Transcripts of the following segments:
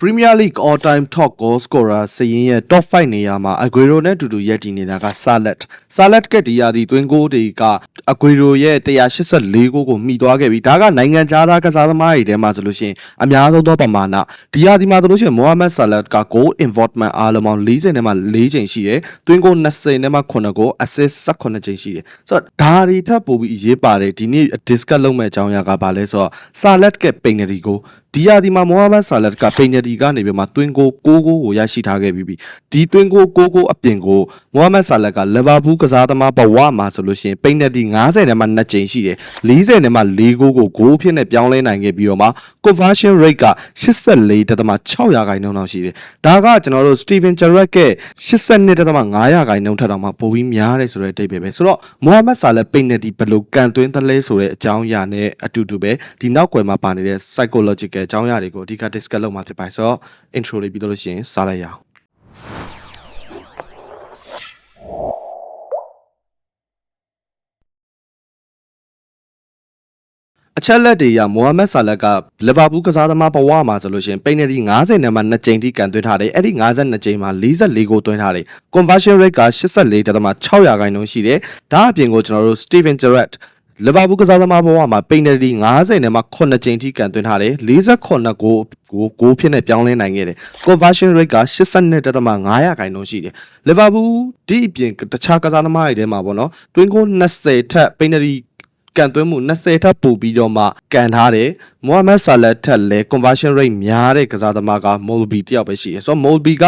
Premier League all time top goal scorer စရင်ရဲ့ top 5နေရာမှာ Aguero နဲ့အတူတူရပ်တည်နေတာက Salah Salah ကဒီယာဒီတွင်းဂိုးတွေက Aguero ရဲ့184ဂိုးကိုမိသွားခဲ့ပြီဒါကနိုင်ငံခြားသားကစားသမားတွေထဲမှာဆိုလို့ရှိရင်အများဆုံးသောပမာဏဒီယာဒီမှာဆိုလို့ရှိရင် Mohamed Salah က goal involvement အားလုံးပေါင်း40နဲ့မှ4ချိန်ရှိတယ်တွင်းဂိုး20နဲ့မှ9ဂိုး assist 18ချိန်ရှိတယ်ဆိုတော့ဒါတွေထပ်ပို့ပြီးအရေးပါတယ်ဒီနေ့ discuss လုပ်မယ့်အကြောင်းအရာကဘာလဲဆိုတော့ Salah က penalty ကိုဒီယာဒီမှာ Mohamed Salah က penalty ကနေပြီးမှတွင်းဂိုး6ဂိုးကိုရရှိထားခဲ့ပြီးပြီဒီတွင်းဂိုး6ဂိုးအပြင်ကို Mohamed Salah က Liverpool ကစားသမားဘဝမှာဆိုလို့ရှိရင် penalty 90နဲ့မှ2ချိန်ရှိတယ်40နဲ့မှ4ဂိုးကိုဂိုးဖြစ်နဲ့ပြောင်းလဲနိုင်ခဲ့ပြီးတော့မှ conversion rate က84.6ရာခိုင်နှုန်းလောက်ရှိတယ်ဒါကကျွန်တော်တို့ Steven Gerrard ရဲ့82.5ရာခိုင်နှုန်းထက်တောင်မှပိုပြီးများတယ်ဆိုတဲ့အတိတ်ပဲပဲဆိုတော့ Mohamed Salah penalty ဘယ်လိုကန်သွင်းသလဲဆိုတဲ့အကြောင်းအရာနဲ့အတူတူပဲဒီနောက်ွယ်မှာပါနေတဲ့ psychological အကြောင်းအရာတွေကိုအဓိက discuss လုပ်မှာဖြစ်ပါတယ်ဆိုတော့ intro လေးပြီးတော့လို့ရှိရင်စားလိုက်ရအောင်အချက်လက်တွေအရမိုဟာမက်ဆာလက်ကလီဗာပူးကစားသမားဘဝမှာဆိုလို့ရှိရင်ပိန်နတီ90နဲ့မှ2ကြိမ်ထိကန်သွင်းထားတယ်အဲ့ဒီ52ကြိမ်မှာ44ဂိုးသွင်းထားတယ် conversion rate က84.6ရာခိုင်နှုန်းရှိတယ်ဒါအပြင်ကိုကျွန်တော်တို့ Steven Gerrard လီဗာပူးကစားသမားဘဝမှာပိန်နတီ90နဲ့မှ9ကြိမ်ထိကန်သွင်းထားတယ်48ဂိုးကိုဂိုးဖြစ်နဲ့ပြောင်းလဲနိုင်ခဲ့တယ် conversion rate က82.5ရာခိုင်နှုန်းရှိတယ်လီဗာပူးဒီအပြင်တခြားကစားသမားတွေထဲမှာပေါ့နော်တွင်းဂိုး20ထက်ပိန်နတီကန်သွင်းမှု20ထပ်ပို့ပြီးတော့မှကန်ထားတယ်။မိုဟာမက်ဆာလက်ထက်လဲ conversion rate များတဲ့ကစားသမားက Molby တယောက်ပဲရှိတယ်။ဆိုတော့ Molby က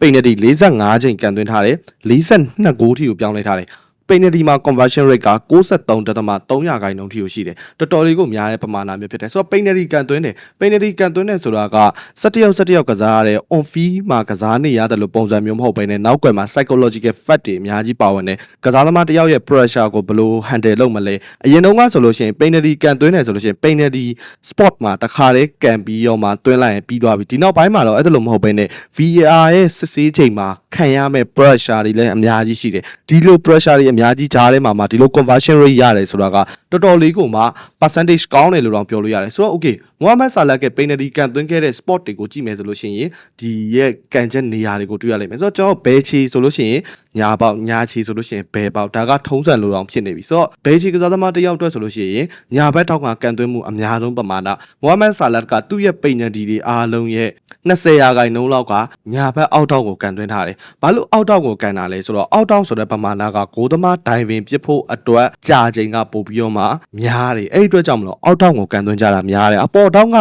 ပိန်နတီ45ချိန်ကန်သွင်းထားတယ်။42ဂိုးထိကိုပြောင်းလဲထားတယ်။ ပိန်နတီမှာ conversion rate က63.3ရာခိုင်နှုန်းထိကိုရှိတယ်။တော်တော်လေးကိုများတဲ့ပမာဏမျိုးဖြစ်တယ်။ဆိုတော့ပိန်နတီကန်သွင်းတယ်။ပိန်နတီကန်သွင်းတယ်ဆိုတာက17ယောက်17ယောက်ကစားရတဲ့ on field မှာကစားနေရတယ်လို့ပုံစံမျိုးမဟုတ်ဘဲနဲ့နောက်ကွယ်မှာ psychological fact တွေအများကြီးပါဝင်တယ်။ကစားသမားတစ်ယောက်ရဲ့ pressure ကိုဘယ်လို handle လုပ်မလဲ။အရင်တုန်းကဆိုလို့ရှိရင် penalty ကန်သွင်းတယ်ဆိုလို့ရှိရင် penalty spot မှာတစ်ခါတည်းကန်ပြီးတော့မှသွင်းလိုက်ရင်ပြီးသွားပြီ။ဒီနောက်ပိုင်းမှာတော့အဲ့ဒါလိုမဟုတ်ဘဲနဲ့ VAR ရဲ့စစ်ဆေးချိန်မှာခံရမယ့် pressure တွေလည်းအများကြီးရှိတယ်။ဒီလို pressure တွေအများကြီးကြားထဲမှာမှဒီလို conversion rate ရတယ်ဆိုတာကတော်တော်လေးကိုမှ percentage ကောင်းတယ်လို့တော့ပြောလို့ရတယ်။ဆိုတော့ okay Mohamed Salah က penalty ကန်သွင်းခဲ့တဲ့ spot တွေကိုကြည့်မယ်ဆိုလို့ရှိရင်ဒီရဲ့ကန်ချက်နေရာတွေကိုတွေ့ရလိမ့်မယ်။ဆိုတော့ကျွန်တော်ဘဲချီဆိုလို့ရှိရင်ညာပေါက်ညာချီဆိုလို့ရှိရင်ဘဲပေါက်ဒါကထုံးစံလိုတောင်ဖြစ်နေပြီ။ဆိုတော့ဘဲချီကစားသမားတစ်ယောက်အတွက်ဆိုလို့ရှိရင်ညာဘက်ထောက်ကကန်သွင်းမှုအများဆုံးပမာဏ Mohamed Salah ကသူ့ရဲ့ penalty တွေအားလုံးရဲ့20ရာခိုင်နှုန်းလောက်ကညာဘက်အောက်ထောက်ကိုကန်သွင်းထားတယ်။ဘာလို့အောက်ထောက်ကိုကန်တာလဲဆိုတော့အောက်ထောက်ဆိုတဲ့ပမာဏကဂိုးသမားဒိုင်ဝင်ပစ်ဖို့အတွက်ကြာချိန်ကပို့ပြီးတော့မှများတယ်။အဲ့ဒီအတွက်ကြောင့်မလို့အောက်ထောက်ကိုကန်သွင်းကြတာများတယ်။အပေါ်ထောက်က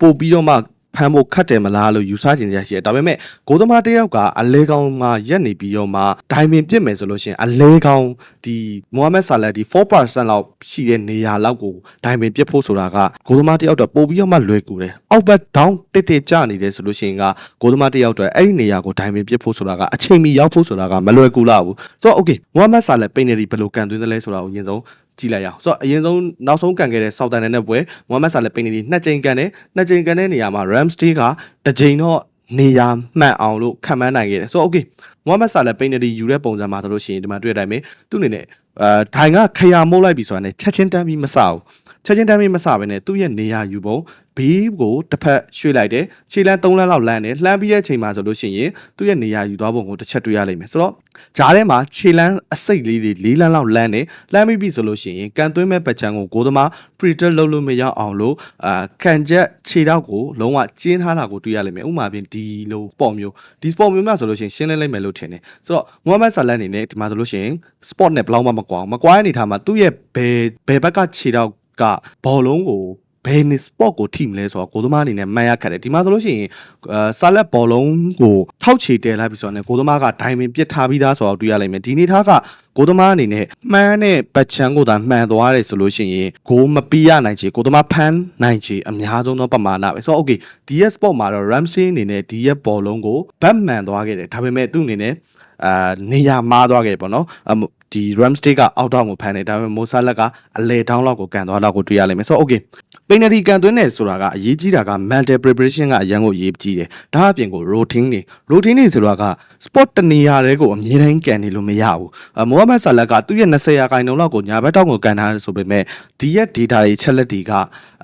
ပို့ပြီးတော့မှ ဖမ်းဖို့ခတ်တယ်မလားလို့ယူဆချင်ကြရှိတယ်ဒါပေမဲ့ဂိုးသမားတစ်ယောက်ကအလဲကောင်းမှာရက်နေပြီးတော့မှဒိုင်မင်ပြစ်မယ်ဆိုလို့ရှိရင်အလဲကောင်းဒီမိုဟာမက်ဆာလက်ဒီ4%လောက်ရှိတဲ့နေရာလောက်ကိုဒိုင်မင်ပြစ်ဖို့ဆိုတာကဂိုးသမားတစ်ယောက်တော့ပို့ပြီးတော့မှလွယ်ကူတယ်အောက်ဘက် down တစ်တစ်ကျနေတယ်ဆိုလို့ရှိရင်ကဂိုးသမားတစ်ယောက်တော့အဲ့ဒီနေရာကိုဒိုင်မင်ပြစ်ဖို့ဆိုတာကအချိန်မီရောက်ဖို့ဆိုတာကမလွယ်ကူလာဘူးဆိုတော့ okay မိုဟာမက်ဆာလက်ပိနေဒီဘယ်လိုကန်သွင်းသလဲဆိုတာကိုအရင်ဆုံး ကြည့်လိုက်ရအောင်ဆိုတော့အရင်ဆုံးနောက်ဆုံးကန်ခဲ့တဲ့ဆောက်တန်နဲ့ပွဲမိုဟာမက်ဆာလက်ပိနေဒီနှစ်ချိန်ကန်တယ်နှစ်ချိန်ကန်တဲ့နေရာမှာ Ramsey ကတစ်ချိန်တော့နေရာမှန်အောင်လို့ခံမှန်းနိုင်ခဲ့တယ်ဆိုတော့ okay မိုဟာမက်ဆာလက်ပိနေဒီယူတဲ့ပုံစံမှာဆိုလို့ရှိရင်ဒီမှာတွေ့တဲ့အတိုင်းပဲသူ့အနေနဲ့အဲဒိုင်ကခရာမိုးလိုက်ပြီဆိုတာနဲ့ချက်ချင်းတန်းပြီးမစဘူးချက်ချင်းတန်းပြီးမစဘဲနဲ့သူ့ရဲ့နေရာယူပုံ ဘေးကိုတစ်ဖက်ရွှေ့လိုက်တယ်ခြေလမ်း၃လမ်းလောက်လမ်းတယ်လှမ်းပြီးရဲ့ချိန်မှာဆိုလို့ရှိရင်သူ့ရဲ့နေရာယူသွားပုံကိုတစ်ချက်တွေ့ရလိမ့်မယ်ဆိုတော့ဂျားထဲမှာခြေလမ်းအစိတ်လေးတွေ၄လမ်းလောက်လမ်းတယ်လှမ်းပြီးပြီဆိုလို့ရှိရင်ကန်သွင်းမဲ့ပတ်ချံကိုကိုသမား predator လုပ်လို့မရအောင်လို့အာခံချက်ခြေတော့ကိုလုံးဝကျင်းထားတာကိုတွေ့ရလိမ့်မယ်ဥပမာပြင်ဒီလို sport မျိုးဒီ sport မျိုးမှာဆိုလို့ရှိရင်ရှင်းလင်းလိုက်မယ်လို့ထင်တယ်ဆိုတော့ Mohamed Salah အနေနဲ့ဒီမှာဆိုလို့ရှိရင် sport နဲ့ဘယ်လောက်မှမကွာဘူးမကွာတဲ့အနေထားမှာသူ့ရဲ့ဘယ်ဘယ်ဘက်ကခြေတော့ကဘောလုံးကို ဘယ်နေ sport ကိုထိမလဲဆိုတော့ကိုသမားအနေနဲ့မှန်ရခတ်တယ်ဒီမှာဆိုလို့ရှိရင်အာဆာလက်ဘောလုံးကိုထောက်ချေတဲလိုက်ပြီးဆိုတော့ကိုသမားကဒိုင်မင်ပြစ်ထားပြီးသားဆိုတော့တွေ့ရလိမ့်မယ်ဒီနေထားကကိုသမားအနေနဲ့မှန်းတဲ့ပတ်ချမ်းကိုသာမှန်သွားတယ်ဆိုလို့ရှိရင်ဂိုးမပီးရနိုင်ချေကိုသမားဖမ်းနိုင်ချေအများဆုံးသောပမာဏပဲဆိုတော့ okay ဒီရဲ့ sport မှာတော့ Ramsey အနေနဲ့ဒီရဲ့ဘောလုံးကိုဘတ်မှန်သွားခဲ့တယ်ဒါပေမဲ့သူ့အနေနဲ့အာနေရာမားသွားခဲ့ပေါ့နော်အမ ဒီ Ramsey ကအောက်ထောင်ကိုဖမ်းတယ်ဒါပေမဲ့မိုဆာလက်ကအလဲထောင်းလောက်ကိုကန်သွားလောက်ကိုတွေ့ရလိမ့်မယ်ဆိုတော့ okay ပိန်နရီကန်သွင်းတယ်ဆိုတာကအရေးကြီးတာက mental preparation ကအရန်ကိုအရေးကြီးတယ်ဒါအပြင်ကို routine နေ routine နေဆိုတာက sport တနေရာတွေကိုအမြဲတမ်းကန်နေလို့မရဘူးအမိုဟာမက်ဆာလက်ကသူ့ရဲ့20ရာခိုင်နှုန်းလောက်ကိုညာဘက်တောက်ကိုကန်ထားတယ်ဆိုပေမဲ့ဒီရဲ့ data တွေချက်လက်တွေက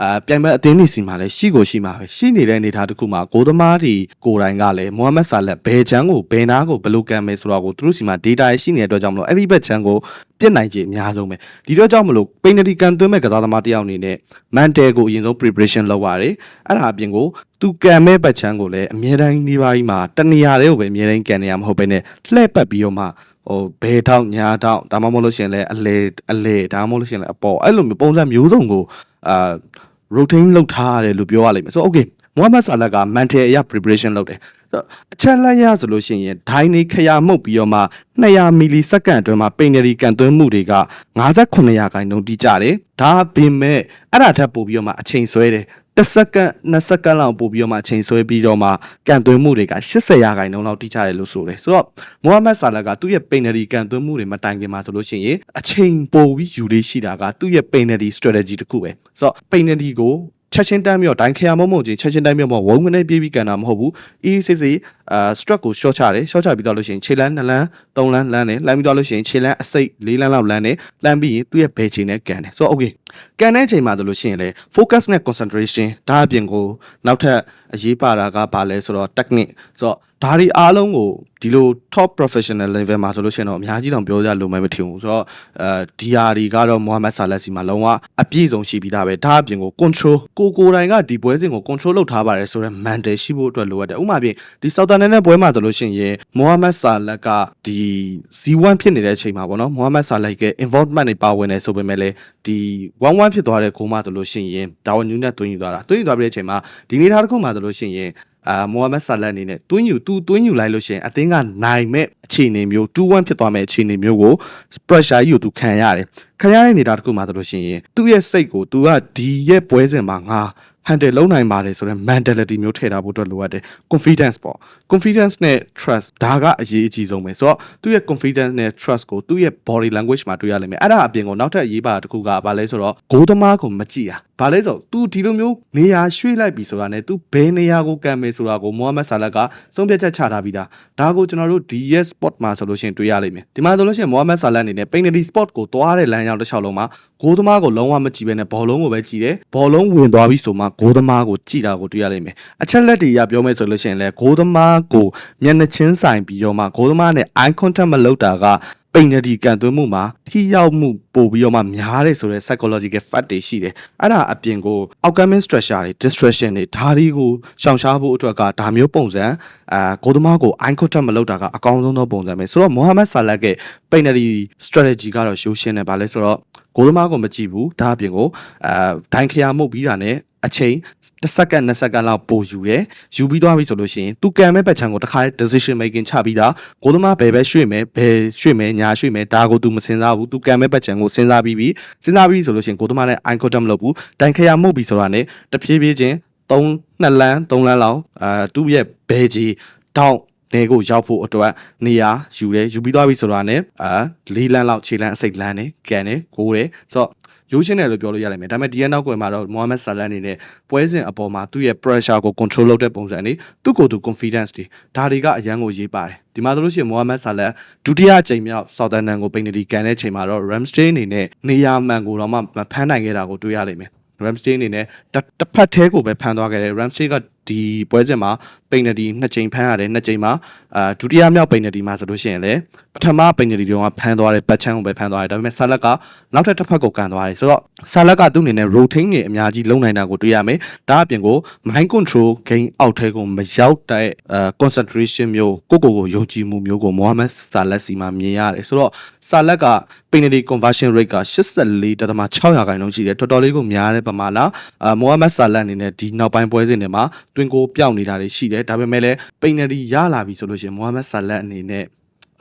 အာပြိုင်ပွဲအသင်းနေစီမှာလည်းရှိကိုရှိမှာပဲရှိနေတဲ့အနေအထားတစ်ခုမှာကိုသမားတွေကိုယ်တိုင်ကလည်းမိုဟာမက်ဆာလက်ဘယ်ချမ်းကိုဘယ်နာကိုဘယ်လိုကန်မယ်ဆိုတော့ကိုသူတို့စီမှာ data ရရှိနေတဲ့အတွက်ကြောင့်မလို့အဲ့ဒီဘက်ချမ်းကိုပြစ်နိုင်ခြေအများဆုံးပဲဒီတော့ကြောင့်မလို့ပိန်နတီကန်သွင်းမဲ့ကစားသမားတစ်ယောက်အနေနဲ့ mental ကိုအရင်ဆုံး preparation လုပ်ရတယ်အဲ့ဒါအပြင်ကိုသူကန်မဲ့ဘက်ချမ်းကိုလည်းအမြဲတမ်းဒီပါကြီးမှာတနေရာလေးကိုပဲအမြဲတမ်းကန်နေရမှာမဟုတ်ဘဲနဲ့လှည့်ပတ်ပြီးတော့မှဟိုဘဲထောက်ညာထောက်ဒါမှမဟုတ်လို့ရှိရင်လည်းအလေအလေဒါမှမဟုတ်လို့ရှိရင်လည်းအပေါ်အဲ့လိုမျိုးပုံစံမျိုးစုံကိုအာ routine လုပ်ထားရတယ်လို့ပြောရလိမ့်မယ်ဆိုတော့ okay မိုဟာမက်ဆာလတ်က mental အရာ preparation လုပ်တယ်ဆိုတော့အချက်လက်ရဆိုလို့ရှိရင်ဒိုင်းနေခရမှုတ်ပြီးတော့မှ200မီလီစက္ကန့်အတွင်းမှာပိန်နရီကန်သွင်းမှုတွေက58ရာခိုင်နှုန်းတိကျတယ်ဒါပေမဲ့အဲ့ဒါထက်ပိုပြီးတော့မှအချိန်ဆွဲတယ်တစ်စက္ကန့်နှစ်စက္ကန့်လောက်ပို့ပြီးတော့မှအချိန်ဆွဲပြီးတော့မှကန်သွင်းမှုတွေက80ရာခိုင်နှုန်းလောက်တိကျတယ်လို့ဆိုတယ်ဆိုတော့မိုဟာမက်ဆာလတ်ကသူ့ရဲ့ပိန်နရီကန်သွင်းမှုတွေမတိုင်ခင်မှာဆိုလို့ရှိရင်အချိန်ပိုပြီးယူလေးရှိတာကသူ့ရဲ့ပိန်နရီ strategy တစ်ခုပဲဆိုတော့ပိန်နရီကို ချက်ချင်းတမ်းပြီးတော့ဒိုင်းခရမုံမုံချင်းချက်ချင်းတမ်းပြီးတော့ဝုံကနေပြေးပြီးကန်တာမဟုတ်ဘူးအေးစစ်စစ်အာ struck ကို short ချတယ် short ချပြီးတော့လို့ရှိရင်ခြေလန်း2လန်း3လန်းလန်းတယ်လမ်းပြီးတော့လို့ရှိရင်ခြေလန်းအစိတ်4လန်းလောက်လန်းတယ်လမ်းပြီးရင်သူ့ရဲ့ဘယ်ချိန်နဲ့ကန်တယ်ဆိုတော့ okay ကန်တဲ့အချိန်မှာဆိုလို့ရှိရင်လေ focus နဲ့ concentration ဒါအပြင်ကိုနောက်ထပ်အရေးပါတာကဘာလဲဆိုတော့ technique ဆိုတော့ဒါတွေအားလုံးကိုဒီလို top professional level မှာဆိုလို့ရှိရင်တော့အများကြီးတော့ပြောကြလို့မမထင်ဘူးဆိုတော့အဲဒီဟာတွေကတော့ Mohamed Salah စီမှာလုံးဝအပြည့်စုံရှိပြီးသားပဲဒါအပြင်ကို control ကိုကိုယ်တိုင်ကဒီပွဲစဉ်ကို control လုပ်ထားပါတယ်ဆိုတော့ mental ရှိဖို့အတွက်လိုအပ်တယ်ဥပမာပြင်ဒီ Southampton နဲ့ပွဲမှာဆိုလို့ရှိရင် Mohamed Salah ကဒီ Z1 ဖြစ်နေတဲ့အချိန်မှာပေါ့နော် Mohamed Salah ရဲ့ involvement တွေပါဝင်နေဆိုပေမဲ့လည်းဒီ1-1ဖြစ်သွားတဲ့ဂိုးမှဆိုလို့ရှိရင်ဒါဝန်ညူးနဲ့တွင်းယူသွားတာတွင်းယူသွားပြီးတဲ့အချိန်မှာဒီနေသားတစ်ခုမှဆိုလို့ရှိရင်အာမိုဟာမက်ဆာလတ်အနေနဲ့တွင်းယူသူတွင်းယူလိုက်လို့ရှိရင်အသင်းကနိုင်မဲ့အခြေအနေမျိုး2-1ဖြစ်သွားမဲ့အခြေအနေမျိုးကို pressure ကြီးကိုသူခံရတယ်ခံရတဲ့နေတာတစ်ခုမှဆိုလို့ရှိရင်သူ့ရဲ့စိတ်ကိုသူကဒီရဲ့ပွဲစဉ်မှာငါ handle လုပ်နိုင်ပါတယ်ဆိုတော့ mentality မျိုးထည့်ထားဖို့အတွက်လိုအပ်တယ် confidence ပေါ့ confidence နဲ့ trust ဒါကအရေးအကြီးဆုံးပဲဆိုတော့သူ့ရဲ့ confidence နဲ့ trust ကိုသူ့ရဲ့ body language မှာတွေ့ရလိမ့်မယ်အဲ့ဒါအပြင်ကိုနောက်ထပ်အရေးပါတာတစ်ခုကဘာလဲဆိုတော့ဂိုးသမားကိုမကြည့်ရဘာလဲဆိုတော့ तू ဒီလိုမျိုးနေရာရွှေ့လိုက်ပြီဆိုတာနဲ့ तू ဘယ်နေရာကိုကမ်းမယ်ဆိုတာကိုမိုဟာမက်ဆာလတ်ကဆုံးဖြတ်ချက်ချထားပြီးသားဒါကိုကျွန်တော်တို့ DS spot မှာဆိုလို့ရှိရင်တွေ့ရလိမ့်မယ်ဒီမှာဆိုလို့ရှိရင်မိုဟာမက်ဆာလတ်အနေနဲ့ penalty spot ကိုသွားတဲ့လမ်းကြောင်းတစ်လျှောက်လုံးမှာဂိုးသမားကိုလုံးဝမကြည့်ဘဲနဲ့ဘောလုံးကိုပဲကြည့်တယ်ဘောလုံးဝင်သွားပြီဆိုမှဂိုးသမားကိုကြည့်တာကိုတွေ့ရလိမ့်မယ်အချက်လက်တွေအရပြောမယ်ဆိုလို့ရှိရင်လည်းဂိုးသမားကိုမျက်နှာချင်းဆိုင်ပြီးတော့မှဂိုးသမားနဲ့ eye contact မလုပ်တာက ပိန်နဒီကန်သွင်းမှုမှာထိရောက်မှုပို့ပြီးတော့မှများတယ်ဆိုတော့ psychological fact တွေရှိတယ်အဲ့ဒါအပြင်ကို outcoming structure တွေ distraction တွေဒါတွေကိုရှောင်ရှားဖို့အတွက်ကဒါမျိုးပုံစံအာကိုသမားကို eye contact မလုပ်တာကအကောင်းဆုံးသောပုံစံပဲဆိုတော့ Mohamed Salah ရဲ့ penalty strategy ကတော့ရိုးရှင်းတယ်ဗာလဲဆိုတော့ကိုသမားကိုမကြည့်ဘူးဒါအပြင်ကိုအာဒိုင်ခရာမှုတ်ပြီးတာနဲ့ အချိန်တစ်စက္ကန့်နှစ်စက္ကန့်လောက်ပိုယူတယ်ယူပြီးသွားပြီဆိုလို့ရှိရင်သူကံမဲ့ပတ်ချံကိုတခါ decision making ချပြီးတာကိုသမားဘယ်ပဲရွှေ့မယ်ဘယ်ရွှေ့မယ်ညာရွှေ့မယ်ဒါကိုသူမစင်စားဘူးသူကံမဲ့ပတ်ချံကိုစဉ်းစားပြီးပြီစဉ်းစားပြီးဆိုလို့ရှိရင်ကိုသမားနဲ့ eye contact မလုပ်ဘူးတိုင်ခရာမှုတ်ပြီးဆိုတာနဲ့တဖြည်းဖြည်းချင်း3နှစ်လမ်း3လမ်းလောက်အာသူ့ရဲ့ဘဲကြီးတောင်းနေကိုရောက်ဖို့အတွက်နေရာယူတယ်ယူပြီးသွားပြီဆိုတာနဲ့အာ၄လမ်းလောက်ခြေလမ်းအစိတ်လမ်းနဲ့ကန်တယ်ကိုတယ်ဆိုတော့ ရိုးရှင်းတယ်လို့ပြောလို့ရလိမ့်မယ်ဒါပေမဲ့ဒီရဲ့နောက်ကွယ်မှာတော့မိုဟာမက်ဆာလန်အနေနဲ့ပွဲစဉ်အပေါ်မှာသူ့ရဲ့ pressure ကို control လုပ်တဲ့ပုံစံလေးသူ့ကိုယ်သူ confidence တွေဒါတွေကအရန်ကိုရေးပါတယ်ဒီမှာဆိုလို့ရှိရင်မိုဟာမက်ဆာလန်ဒုတိယအကြိမ်မြောက်ဆောက်တန်နန်ကိုပိန်နတီကန်တဲ့ချိန်မှာတော့ Ramsey အနေနဲ့နေရာမှန်ကိုတော့မှမဖမ်းနိုင်ခဲ့တာကိုတွေ့ရလိမ့်မယ် Ramsey အနေနဲ့တစ်ဖက်သေးကိုပဲဖမ်းသွားခဲ့တယ် Ramsey က ဒီပွဲစဉ်မှာပိန်နတီနှစ်ချိန်ဖမ်းရတယ်နှစ်ချိန်မှာအာဒုတိယမြောက်ပိန်နတီမှာဆိုလို့ရှိရင်လည်းပထမပိန်နတီတုန်းကဖမ်းသွားတယ်ပတ်ချမ်းကိုပဲဖမ်းသွားတယ်ဒါပေမဲ့ဆာလက်ကနောက်ထပ်တစ်ဖက်ကိုကန်သွားတယ်ဆိုတော့ဆာလက်ကသူ့အနေနဲ့ routine တွေအများကြီးလုံနိုင်တာကိုတွေ့ရမယ်ဒါအပြင်ကို mind control game အောက်ထဲကိုမရောက်တဲ့အာ concentration မျိုးကိုကိုကိုယုံကြည်မှုမျိုးကို Mohamed Salah စီမှာမြင်ရတယ်ဆိုတော့ဆာလက်က penalty conversion rate က84.6ရာခိုင်နှုန်းရှိတယ်တော်တော်လေးကိုများတဲ့ပမာဏအာ Mohamed Salah အနေနဲ့ဒီနောက်ပိုင်းပွဲစဉ်တွေမှာတွင်ကိုပြောင်းနေတာတွေရှိတယ်ဒါပေမဲ့လည်း penalty ရလာပြီဆိုလို့ရှိရင် Mohamed Salah အနေနဲ့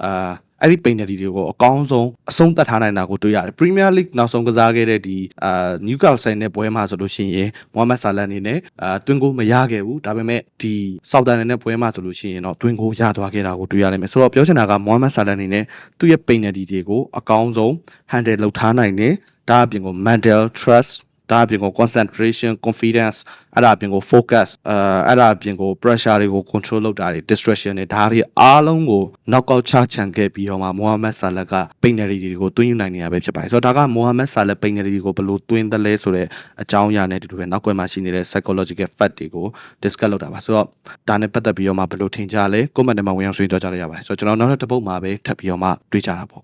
အာအဲ့ဒီ penalty တွေကိုအကောင်းဆုံးအဆုံးသတ်ထားနိုင်တာကိုတွေ့ရတယ် Premier League နောက်ဆုံးကစားခဲ့တဲ့ဒီအာ Newcastle နဲ့ပွဲမှာဆိုလို့ရှိရင်မိုဟာမက်ဆာလာအနေနဲ့အာတွင်ကိုမရခဲ့ဘူးဒါပေမဲ့ဒီ Southampton နဲ့ပွဲမှာဆိုလို့ရှိရင်တော့တွင်ကိုရသွားခဲ့တာကိုတွေ့ရလိမ့်မယ်ဆိုတော့ပြောချင်တာကမိုဟာမက်ဆာလာအနေနဲ့သူ့ရဲ့ penalty တွေကိုအကောင်းဆုံး handle လုပ်ထားနိုင်တယ်ဒါအပြင်ကို mental trust ဒါအပြင်ကို concentration confidence အဲ့ဒါအပြင်ကို focus အဲအဲ့ဒါအပြင်ကို pressure တွေကို control လုပ်တာတွေ distraction တွေဒါတွေအားလုံးကို knockout ချချန်ခဲ့ပြီးတော့မှမိုဟာမက်ဆာလက်က penalty တွေကိုသွင်းယူနိုင်နေရပဲဖြစ်ပါတယ်ဆိုတော့ဒါကမိုဟာမက်ဆာလက် penalty တွေကိုဘယ်လိုသွင်းသလဲဆိုတဲ့အကြောင်းအရာနဲ့အတူတူပဲနောက်ကွယ်မှာရှိနေတဲ့ psychological fact တွေကို discuss လုပ်တာပါဆိုတော့ဒါနဲ့ပတ်သက်ပြီးတော့မှဘယ်လိုထင်ကြလဲ comment ထဲမှာဝင်အောင်ဆွေးနွေးကြကြရပါတယ်ဆိုတော့ကျွန်တော်နောက်တစ်ပုတ်မှာပဲထပ်ပြီးတော့မှတွေ့ကြတာပေါ့